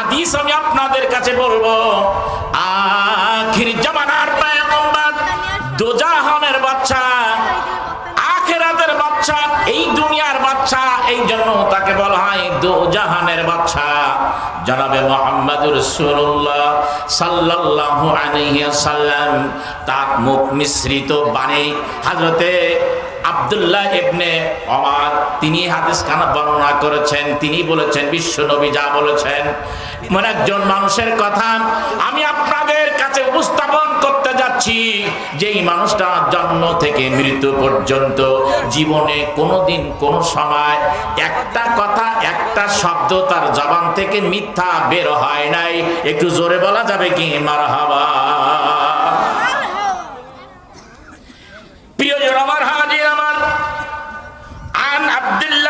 হাদিস আমি আপনাদের কাছে বলব। আখির জামানার পায়গম্বর, দোজাহানের বাচ্চা, আখেরাতের বাচ্চা, এই দুনিয়ার বাচ্চা, এই জন্য তাকে বলা হয় দোজাহানের বাচ্চা। জনাবে মোহাম্মদুর রসুল্লাহ সাল্লাল্লাহু আলাইহি সাল্লাম তার মুখ মিশ্রিত বাণী, হযরতে আব্দুল্লাহ ইবনে ওমর তিনি হাদিস খানা বর্ণনা করেছেন তিনি বলেছেন বিশ্ব নবী যা বলেছেন। এমন একজন মানুষের কথা আমি আপনাদের কাছে উপস্থাপন করতে যাচ্ছি যেই মানুষটা জন্ম থেকে মৃত্যু পর্যন্ত জীবনে কোনোদিন কোন সময় একটা কথা একটা শব্দ তার জবান থেকে মিথ্যা বের হয় নাই। একটু জোরে বলা যাবে কি? প্রিয়জন আমার হাজির আমার আন আব্দুল্লাহ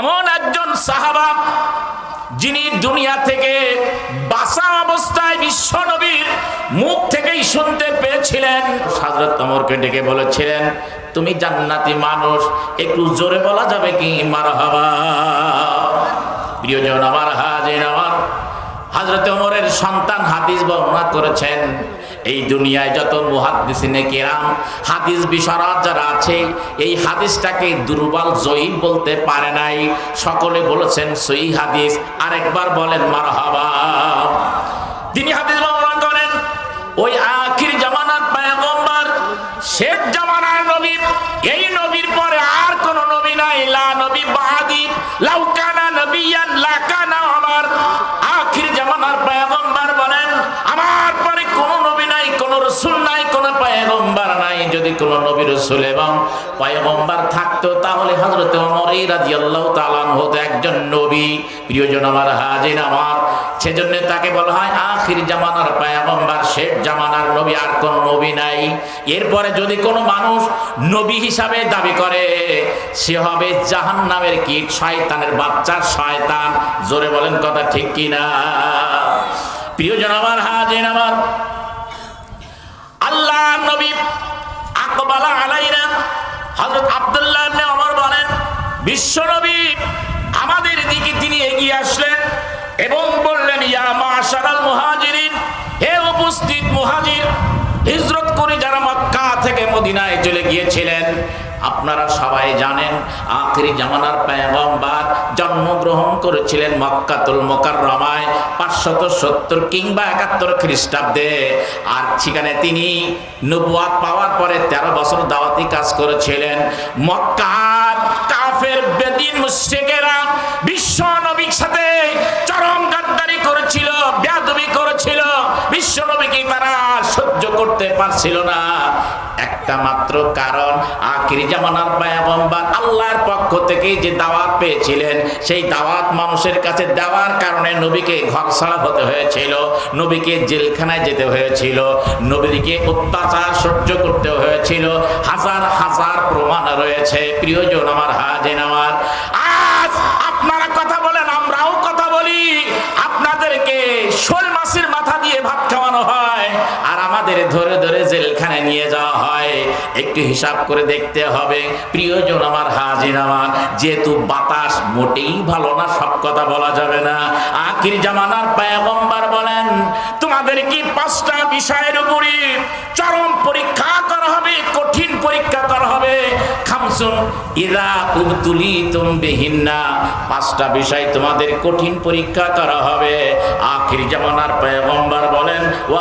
এমন একজন সাহাবা যিনি দুনিয়া থেকে বাসা অবস্থায় বিশ্ব নবীর মুখ থেকেই শুনতে পেয়েছিলেন। হাজরত ওমরকে ডেকে বলেছিলেন, তুমি জান্নাতি মানুষ, একটু জোরে বলা যাবে কি? মারহাবা। প্রিয়জন আমার হাজির আমার হজরত ওমরের সন্তান হাদিস বর্ণনা করেছেন, এই দুনিয়ায় যত মুহাদ্দিসিনে কেরাম, হাদিস বিশারদ যারা আছে, এই হাদিসটাকে দুর্বল জয়ীব বলতে পারে নাই। সকলে বলেছেন সই হাদিস, আরেকবার বলেন, মারহাবা। তিনি হাদিস বর্ণনা করেন, ওই আখির জামানার পায়গম্বর, শেষ জামানার নবী, এই নবীর পরে আর কোন নবী নাই, লা নবী বাদি লাউকানা নবিয়ান লাকানা আমার পায়গম্বর বলেন, আমার পরে কোন নবী নাই রসুল নাই পায়গম্বর নাই। যদি নবী রসুল এবং পায়গম্বর থাকতো, তাহলে ওমর এই রাদিয়াল্লাহু তাআলা হতো একজন নবী। প্রিয়জন আমার হাজির আমার। সেজন্য তাকে বলা হয় আখির জামানার পায়গম্বর। শেষ জামানার নবী আর কোন নবী নাই। এরপরে যদি কোনো মানুষ নবী হিসাবে দাবি করে, সে হবে জাহান নামের কীট, শয়তানের বাচ্চার শয়তান। জোরে বলেন কথা ঠিক কিনা? প্রিয়জন আমার হাজেন আমার। আল্লাহ নবী আকবালা আলাইরা হজরত আবদুল্লাহ আমার বলেন, বিশ্ব নবী আমাদের দিকে তিনি এগিয়ে আসলেন এবং বললেন, ইয়া মা সারাল মুহাজিরিন, হে উপস্থিত মুহাজির হিজরত করে যারা মক্কা থেকে মদিনায় চলে গিয়েছিলেন, আপনারা সবাই জানেন, আখরি জামানার পেগম্বার জন্মগ্রহণ করেছিলেন মক্কাতুল মোকাররমায় পাঁচশত সত্তর কিংবা একাত্তর খ্রিস্টাব্দে। আর সেখানে তিনি নবুয়াত পাওয়ার পরে তেরো বছর দাওয়াতি কাজ করেছিলেন। মক্কার কাফের বেদিন মুশরিকেরা বিশ্ব নবীর সাথে করতে পারছিল না। একটা মাত্র কারণ, আখিরি জামানার পায়াবম্বার আল্লাহর পক্ষ থেকে যে দাওয়াত পেয়েছিলেন, সেই দাওয়াত মানুষের কাছে দেওয়ার কারণে নবীকে ঘর ছাড়া হতে হয়েছিল, নবীকে জেলখানায় যেতে হয়েছিল, নবীকে অত্যাচার সহ্য করতে হয়েছিল, হাজার হাজার প্রমাণ রয়েছে। প্রিয়জন আমার হাজেন আমার, আজ আপনারা কথা বলেন, আমরাও কথা বলি। আপনাদেরকে শোল মাছের মাথা দিয়ে ভাত খাওয়ানো হয়। আমাদের ধরে ধরে জেলখানে নিয়ে যাওয়া হয়। একটু হিসাব করে দেখতে হবে। প্রিয়জন আমার হাজির আমার। যেহেতু বাতাস মোটেই ভালো না, সব কথা বলা যাবে না। আখির জামানার পায়গম্বার বলেন, তোমাদের কি পাঁচটা বিষয়ের উপরই পাঁচটা বিষয় তোমাদের কঠিন পরীক্ষা করা হবে। আখির জামানার পয়গম্বর বলেন ও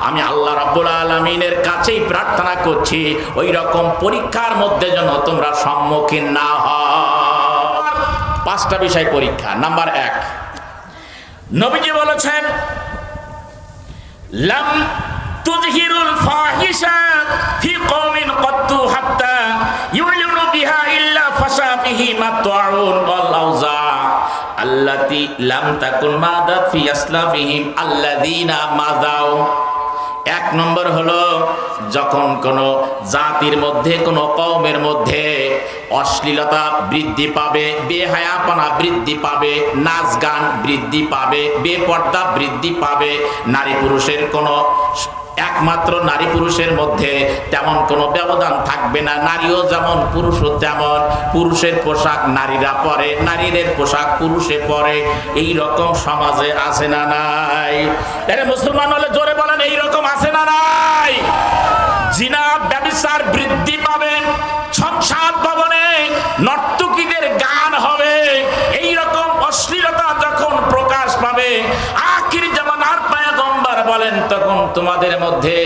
আমি আল্লাহ রাব্বুল আলামিনের কাছেই প্রার্থনা করছি ওই রকম পরীক্ষার মধ্যে যেন তোমরা সম্মুখীন না হও। পাঁচটা বিষয় পরীক্ষা। নাম্বার এক। নবীজি বলেছেন, লাম তুজহিরুল ফাহিশা ফি কওমিন কত্তু হাত্তা ইউলিনু বিহা ইল্লা ফাশা ফিহি মাতউন ওয়াল আউজা আল্লাতি লাম তাকুন মাদাত ফি আসলাফিহিম আল্লাযীনা মাযাও এক নম্বর হলো, যখন কোনো জাতির মধ্যে, কোনো কওমের মধ্যে অশ্লীলতা বৃদ্ধি পাবে, বেহায়াপনা বৃদ্ধি পাবে, নাচ গান বৃদ্ধি পাবে, বেপর্দা বৃদ্ধি পাবে, নারী পুরুষের কোনো একমাত্র নারী পুরুষের মধ্যে তেমন কোনো ব্যবধান থাকবে না। নারীও যেমন পুরুষও তেমন। পুরুষের পোশাক নারীরা পরে, নারীদের পোশাক পুরুষে পরে। এই রকম সমাজে আছে না নাই। এর মুসলমান হলে জোরে বলেন, এই রকম আছে না নাই? জিনা, ব্যবসার বৃদ্ধি পাবে, সংসার ভবনে নর্তকীদের গান হবে। এই রকম অশ্লীলতা যখন প্রকাশ পাবে, আখির জামানার পায়গম্বর বলেন তখন তোমাদের মধ্যে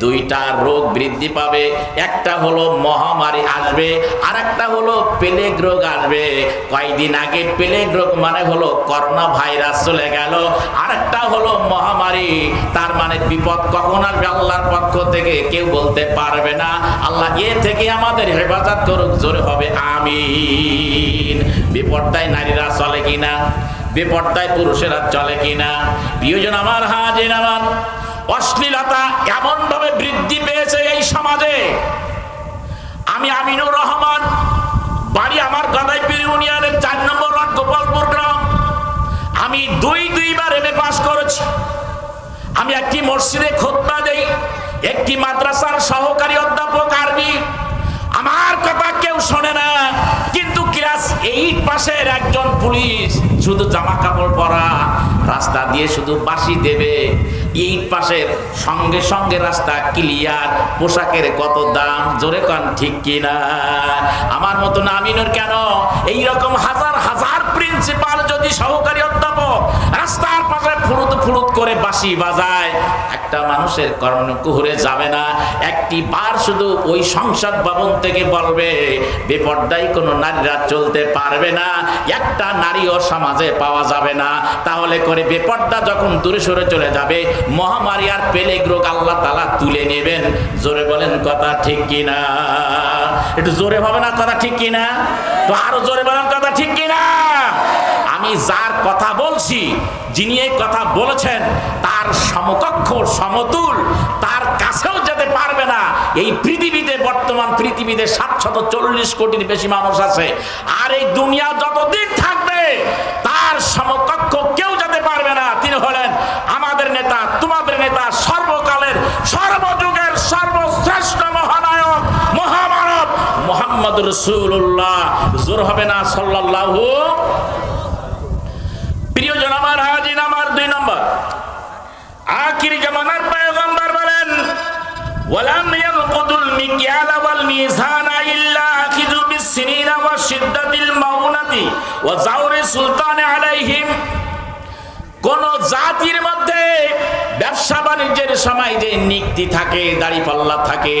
দুইটা রোগ বৃদ্ধি পাবে। একটা হলো মহামারী আসবে আর একটা হলো প্লেগ রোগ আসবে। কয়েকদিন আগে প্লেগ রোগ মানে হলো করোনা ভাইরাস চলে গেল আর একটা হলো মহামারী। তার মানে বিপদ কখন আসবে আল্লাহর পক্ষ থেকে কেউ বলতে পারবে না। আল্লাহ এ থেকে আমাদের হেফাজত করুক, জোরে হবে, আমিন। বিপর্দায় নারীরা চলে কিনা? বেপর্দায় পুরুষেরা চলে কিনা? প্রিয়জন আমার, হাজির আমার অশ্লীলতা এমন ভাবে বৃদ্ধি পেয়েছে এই সমাজে। আমি আমিনুর রহমান, বাড়ি আমার গাদাইপির ইউনিয়নের চার নম্বর ওয়ার্ড গোপালপুর গ্রাম। আমি দুই দুইবার এমএ পাস করেছি। আমি একটি মসজিদে খোদবা দেই, একটি মাদ্রাসার সহকারী অধ্যাপক, আরবি আমার কথা কেউ শোনে না কিন্তু ক্লাস এইট পাশের একজন পুলিশ, শুধু জামা কাপড় পরা, রাস্তা দিয়ে শুধু বাসি দেবে। এই পাশের সঙ্গে সঙ্গে রাস্তা ক্লিয়ার পোশাকের কত দাম, জোরে কন ঠিক কিনা? আমার মতন আমিনুর কেন? এই রকম হাজার হাজার প্রিন্সিপাল যদি সহকারী রাস্তার পাশে ফুরুত ফুরুত করে বাসি বাজায়। একটা মানুষের কর্ণকুহরে যাবে না। একটি বার শুধু ওই সংসদ ভবন থেকে বলবে, বেপর্দায় কোনো নারীরা চলতে পারবে না। একটা নারীও সমাজে পাওয়া যাবে না। তাহলে করে বেপর্দা যখন দূরে সরে চলে যাবে, মহামারী আর পেলেগ রোগ আল্লাহ তালা তুলে নেবেন। জোরে বলেন কথা ঠিক কিনা? একটু জোরে হবে না কথা ঠিক কিনা? তো আরও জোরে বলেন কথা ঠিক কিনা? আমি যার কথা বলছি, যিনি এই কথা বলেছেন, তার সমকক্ষ, সমতুল, তার কাছেও যেতে পারবে না। এই পৃথিবীতে, বর্তমান পৃথিবীতে সাতশত চল্লিশ কোটির বেশি মানুষ আছে। আর এই দুনিয়া যতদিন থাকবে, তার সমকক্ষ কেউ যেতে পারবে না। তিনি হলেন আমাদের নেতা, তোমাদের নেতা, সর্বকালের, সর্বযুগের সর্বশ্রেষ্ঠ মহানায়ক, মহামানব মোহাম্মদ রসুল্লাহ জোর হবে না সাল্লাল্লাহু প্রিয়জন আমার হাজিন আমার দুই নম্বর আখির জামানার পয়গম্বর বলেন ওয়ালাম ইয়ানকুদুল মিকিয়ালা ওয়াল মিজানা ইল্লা আখিযু বিসসিনিনা ওয়া শিদ্দাতিল মাউনাতি ওয়া জাওরি সুলতান আলাইহিম। কোন জাতির মধ্যে ব্যবসা বাণিজ্যের সময় যে নিক্তি থাকে, দাড়িপাল্লা থাকে,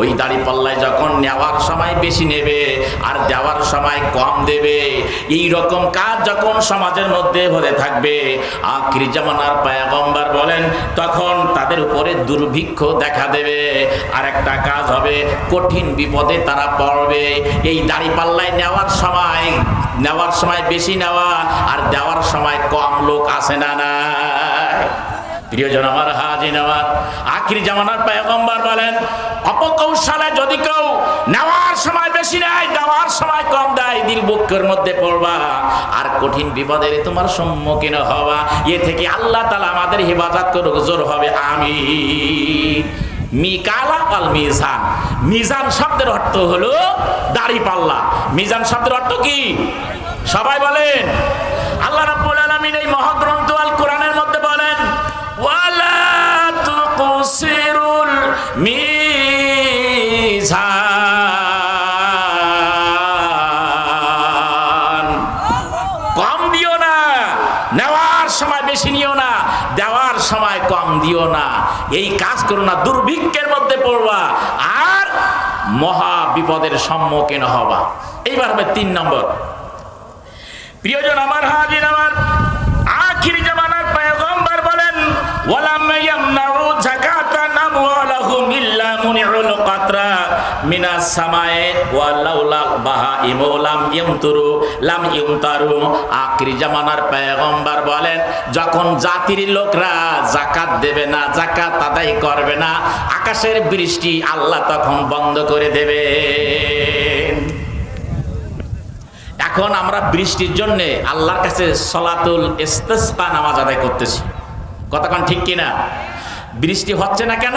ওই দাড়ি পাল্লায় যখন নেওয়ার সময় বেশি নেবে আর দেওয়ার সময় কম দেবে, এই রকম কাজ যখন সমাজের মধ্যে হতে থাকবে, আখির জামানার পায়াগম্বার বলেন, তখন তাদের উপরে দুর্ভিক্ষ দেখা দেবে। আর একটা কাজ হবে, কঠিন বিপদে তারা পড়বে। এই দাড়িপাল্লায় নেওয়ার সময় নেওয়ার সময় বেশি নেওয়া আর দেওয়ার সময় কম লোক আসে না না প্রিয়জন আমার হাজিন আমার আখির জামানার পায়গম্বর বলেন, অপকৌশলে যদি কেউ নেওয়ার সময় বেশি নেয়, দেওয়ার সময় কম দেয় দিলবুকের মধ্যে পড়বা। আর কঠিন বিপদের তোমার সম্মুখীন হওয়া এ থেকে আল্লাহ তালা আমাদের হেফাজত করুক, জোর হবে আমি মিকালা আল মিজান। মিজান শব্দের অর্থ হলো দাড়ি পাল্লা। মিজান শব্দের অর্থ কি? সবাই বলেন, আল্লাহ রাব্বুল আলামিন এই মহাগ্রন্থ আল কোরআনের মধ্যে বলেন ওয়ালা তুকসিরুল মিজান। কম দিও না, নেওয়ার সময় বেশি নিও না, দেওয়ার সময় কম দিও না। এই কাজ করো না, দুর্ভিক্ষের মধ্যে পড়বা, আর মহা বিপদের সম্মুখীন হবা। এইবার হবে তিন নম্বর। প্রিয়জন আমার হাজির আমার আখির জামানার পয়গম্বর বলেন বলেন, যখন জাতির লোকরা জাকাত দেবে না জাকাত আদায় করবে না, আকাশের বৃষ্টি আল্লাহ তখন বন্ধ করে দেবে। এখন আমরা বৃষ্টির জন্য আল্লাহর কাছে সলাতুল ইস্তেসকা নামাজ আদায় করতেছি। কতক্ষণ ঠিক কিনা? বৃষ্টি হচ্ছে না কেন?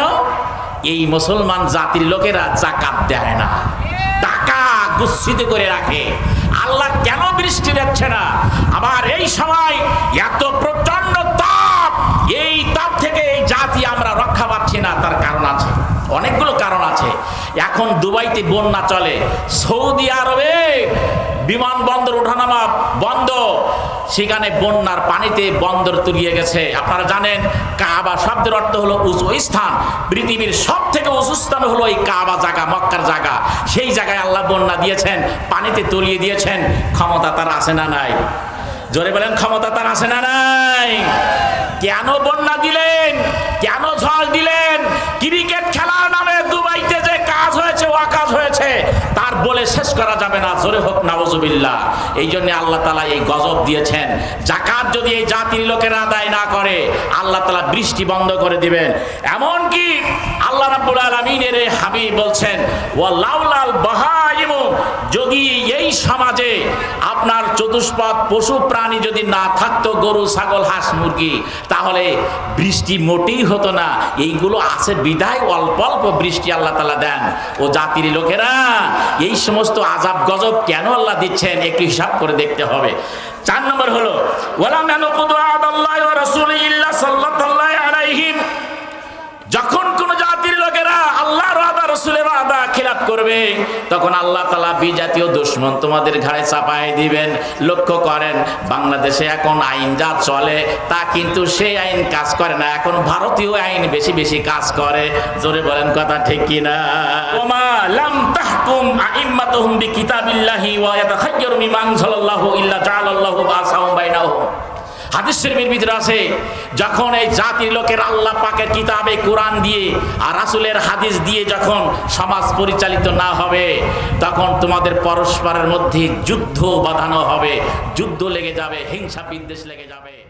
এই মুসলমান জাতির লোকেরা জাকাত দেয় না। টাকা গুচ্ছিত করে রাখে। আল্লাহ কেন বৃষ্টি দিচ্ছে না? আবার এই সময় এত প্রচণ্ড তাপ, এই তাপ থেকে এই জাতি আমরা রক্ষা পাচ্ছি না, তার কারণ আছে। অনেকগুলো কারণ আছে। এখন দুবাইতে বন্যা চলে, সৌদি আরবে বিমানবন্দর ওঠানামা বন্ধ। সেখানে বন্যার পানিতে বন্দর তুলিয়ে গেছে। আপনারা জানেন, কাবা শব্দের অর্থ হলো উঁচু স্থান। পৃথিবীর সব থেকে উঁচু স্থান হলো এই কাবা জায়গা, মক্কার জায়গা। সেই জায়গায় আল্লাহ বন্যা দিয়েছেন, পানিতে তলিয়ে দিয়েছেন। ক্ষমতা তার আছে না নাই? জোরে বলেন, ক্ষমতা তার আছে না নাই? কেন বন্যা দিলেন? কেন ঝড় দিলেন? ক্রিকেট খেলার নামে দুবাইতে যে কাজ হয়েছে, ও কাজ হয়েছে বলে শেষ করা যাবে না, জোরে হোক, নাওজুবিল্লাহ। এই জন্য আল্লাহ তালা এই গজব দিয়েছেন। জাকাত যদি এই জাতির লোকেরা আদায় না করে, আল্লাহ তালা বৃষ্টি বন্ধ করে দিবেন। এমনকি আল্লাহ রাব্বুল আলমিনের এই হাবিব বলছেন ও লাউলাল বাহাইমু যদি এই সমাজে আপনার চতুষ্পদ পশু প্রাণী যদি না থাকতো, গরু, ছাগল, হাঁস, মুরগি, তাহলে বৃষ্টি মোটেই হতো না। এইগুলো আছে বিদায় অল্প অল্প বৃষ্টি আল্লাহ তালা দেন। ও জাতির লোকেরা, এই সমস্ত আজাব গজব কেন আল্লাহ দিচ্ছেন একটু হিসাব করে দেখতে হবে। চার নম্বর হলো যখন রসুলের আদা খিলাপ করবে, তখন আল্লাহ তালা বিজাতীয় দুশ্মন তোমাদের ঘাড়ে চাপাই দিবেন। লক্ষ্য করেন, বাংলাদেশে এখন আইন যা চলে, তা কিন্তু সেই আইন কাজ করে না। এখন ভারতীয় আইন বেশি বেশি কাজ করে। জোরে বলেন কথা ঠিক কিনা? ওমা লাম তাহকুম আইম্মাতুহুম বিকিতাবিল্লাহি ওয়া ইয়াতাখায়্যারু মিমা আনজালাল্লাহু ইল্লা জাআলাল্লাহু বাসাহুম বাইনাহুম। হাদিস ভিতরে আছে, যখন এই জাতির লোকের আল্লাহ পাকের কিতাবে কোরআন দিয়ে আর রাসুলের হাদিস দিয়ে যখন সমাজ পরিচালিত না হবে, তখন তোমাদের পরস্পরের মধ্যে যুদ্ধ বাঁধানো হবে, যুদ্ধ লেগে যাবে, হিংসা বিদ্বেষ লেগে যাবে।